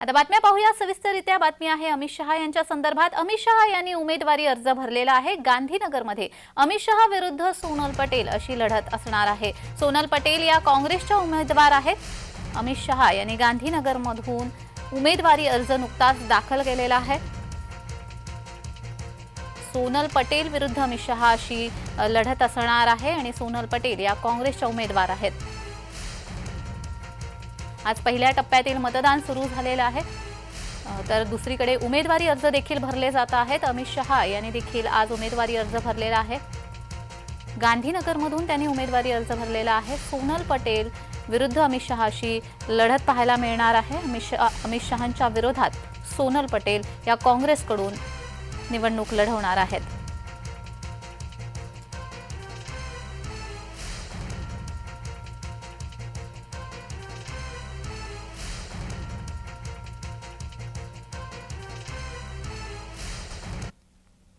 आता बातम्या पाहूया. सविस्तररित्या बातमी आहे अमित शहा यांच्या संदर्भात. अमित शहा यांनी उमेदवारी अर्ज भरलेला आहे गांधीनगरमध्ये. अमित शहा विरुद्ध सोनल पटेल अशी लढत असणार आहे. सोनल पटेल या काँग्रेसच्या उमेदवार आहेत. अमित शहा यांनी गांधीनगरमधून उमेदवारी अर्ज नुकताच दाखल केलेला आहे. सोनल पटेल विरुद्ध अमित शहा अशी लढत असणार आहे आणि सोनल पटेल या काँग्रेसच्या उमेदवार आहेत. आज पहिल्या टप्प्यातील मतदान सुरू झालेलं आहे. तर दुसरीकडे उमेदवारी अर्ज देखील भरले जात आहेत. अमित शहा यांनी देखील आज उमेदवारी अर्ज भरलेला आहे. गांधीनगरमधून त्यांनी उमेदवारी अर्ज भरलेला आहे. सोनल पटेल विरुद्ध अमित शहाशी लढत पाहायला मिळणार आहे. अमित शहा अमित शहांच्या विरोधात सोनल पटेल या काँग्रेसकडून निवडणूक लढवणार आहेत.